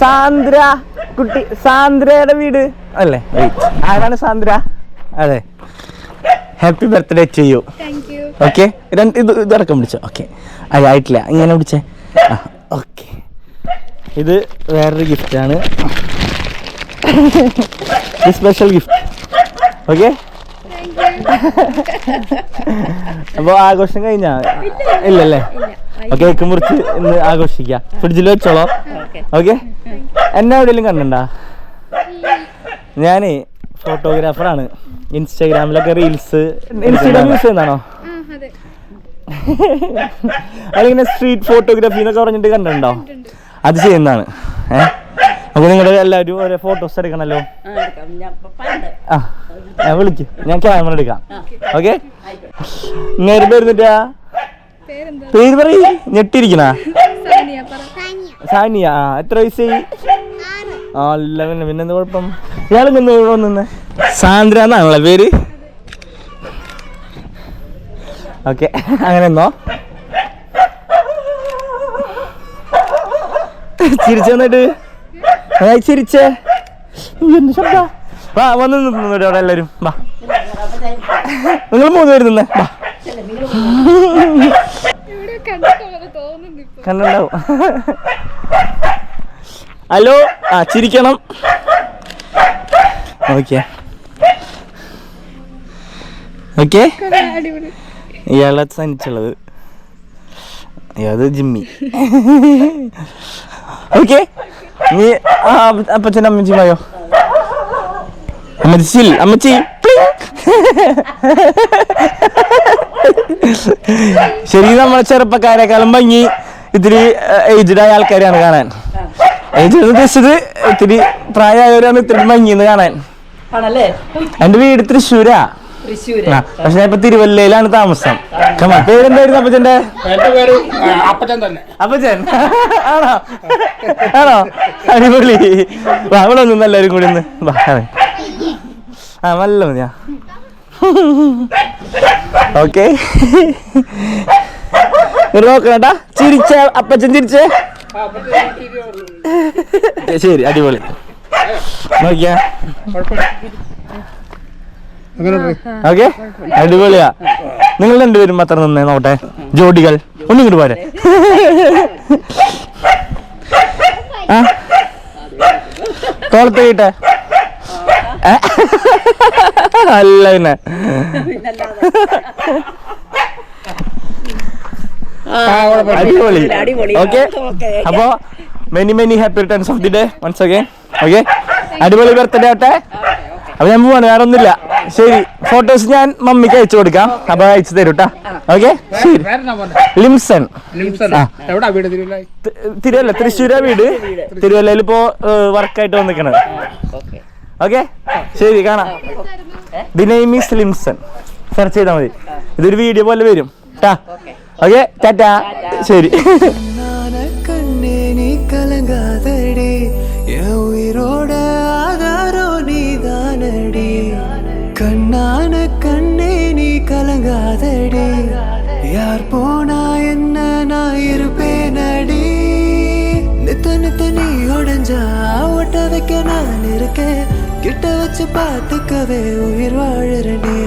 സാന്ദ്ര കുട്ടി സാന്ദ്രയുടെ വീട്. അല്ലേ. ആരാണ് സാന്ദ്ര? അതെ. ഹാപ്പി ബർത്ത്ഡേ ചെയ്യൂ താങ്ക് യു ഓക്കെ രണ്ട് ഇത് ഇതടക്കം പിടിച്ചോ. ഓക്കെ അത് ആയിട്ടില്ല. ഇങ്ങനെ പിടിച്ചേ. ഓക്കെ ഇത് വേറൊരു ഗിഫ്റ്റാണ് സ്പെഷ്യൽ ഗിഫ്റ്റ് ഓക്കെ അപ്പോൾ ആഘോഷം കഴിഞ്ഞാ? ഇല്ലല്ലേ? ഓക്കെ കേക്ക് മുറിച്ച് ഇന്ന് ആഘോഷിക്കാം ഫ്രിഡ്ജിൽ വെച്ചോളോ. ഓക്കെ എന്നെ എവിടെയെങ്കിലും കണ്ടണ്ടാ ഞാനേ ഫോട്ടോഗ്രാഫറാണ്. ഇൻസ്റ്റാഗ്രാമിലൊക്കെ റീൽസ് ഇൻസ്റ്റാഗ്രാം യൂസ് ചെയ്യുന്നതാണോ അതിങ്ങനെ സ്ട്രീറ്റ് ഫോട്ടോഗ്രാഫി എന്നൊക്കെ പറഞ്ഞിട്ട് കണ്ടിട്ടുണ്ടോ? അത് ചെയ്യുന്നതാണ്. ഏഹ് അപ്പൊ നിങ്ങളുടെ എല്ലാവരും ഓരോ ഫോട്ടോസ് എടുക്കണല്ലോ? ആ ഞാൻ വിളിക്കും. ഞാൻ ക്യാമറ എടുക്കാം. ഓക്കെ നേരത്തെ വരുന്നിട്ടാ? പേരെന്താ പേര് പറയ്. ഞെട്ടിരിക്കണ സാനിയ പറ. സാനിയ ആ എത്ര വയസ്സായി? ആ അല്ല പിന്നെ പിന്നെ എന്താ കുഴപ്പം? ഇയാളും നിന്ന് വന്നെ സാന്ദ്ര എന്നാണല്ലേ പേര്? ഓക്കെ അങ്ങനെ എന്നോ ചിരിച്ചു വന്നിട്ട് ചിരിച്ചേ. എന്ത് ശബ്ദാ? വാ വന്ന് നിന്നു അവിടെ എല്ലാവരും. വാ. നിങ്ങൾ മൂന്ന് പേര് നിന്നേ. വാ. കണ്ടുണ്ടാവും ഹലോ? ആ ചിരിക്കണം. ഓക്കെ. ഓക്കെ? ഇയാളെ സനിച്ചുള്ളത് അത് ജിമ്മി. ഓക്കെ. നീ ആ അപ്പച്ചൻ അമ്മച്ചി പോയോ അമ്മച്ചി അമ്മച്ചി. ശരി നമ്മളെ ചെറുപ്പക്കാരെക്കാളും ഭംഗി. ഇത്തിരി ഏജ്ഡ് ആയ ആൾക്കാരെയാണ് കാണാൻ. ഏജ്ഡ് ഉദ്ദേശിച്ചത് ഇത്തിരി പ്രായമായവരാണ് ഇത്തിരി ഭംഗിന്ന് കാണാൻ. ആണല്ലേ? എന്റെ വീട് തൃശ്ശൂരാ. തൃശ്ശൂര്. പക്ഷെ ഞാൻ ഇപ്പൊ തിരുവല്ലയിലാണ് താമസം. കമാ പേരെന്തായിരുന്നു അപ്പച്ചന്റെ അപ്പച്ചൻ തന്നെ. അപ്പച്ചൻ. ആണോ? ആണോ? അടിപൊളി. വാ ഇവിടെ ഒന്ന് എല്ലാവരും കൂടി ഒന്ന്. ആ നല്ല മതിയാ. ഓക്കെ. നോക്കണട്ടാ ചിരിച്ച അപ്പച്ചൻ ചിരിച്ചേ. ശരി അടിപൊളി. നോക്കിയാ. ഓക്കെ അടിപൊളിയാ. നിങ്ങൾ രണ്ടുപേരും മാത്രം നിന്നേ നോട്ടെ ജോഡികൾ. ഒന്നിങ്ങോട്ട് പോരെ. ആ? തോളത്ത് കിട്ടെ. അല്ല പിന്നെ. അടിപൊളി. ഓക്കെ. അപ്പോ many many happy returns of the day once again okay അടിപൊളി ബർത്ത്ഡേ ആട്ടെ അപ്പൊ ഞാൻ പോവാണ് വേറെ ഒന്നുമില്ല. ശരി ഫോട്ടോസ് ഞാൻ മമ്മിക്ക് അയച്ചു കൊടുക്കാം. അപ്പൊ അയച്ചു തരും കേട്ടാ ഓക്കെ ശരി? ലിംസൺ. തിരുവല്ല തൃശ്ശൂരാ വീട്. തിരുവല്ലയിൽ ഇപ്പോ വർക്കായിട്ട് വന്നിക്കണത്. ഓക്കെ ശരി കാണാം the name is Limson search ചെയ്താൽ മതി ഇതൊരു വീഡിയോ പോലെ വരും ട്ടാ ഓക്കെ ടാറ്റാ ശരി நான கண்ணே நீ கலங்காதடி என் உயிரோட ஆதாரம் நீதானடி கண்ணான கண்ணே நீ கலங்காதடி யார் போனா என்ன நான் இருப்பேனடி நித்த நித்த நீ உடஞ்சா ஒட்ட வைக்க நான் இருக்கேன் கிட்ட வச்சு பார்த்துக்கவே உயிர் வாழறனே.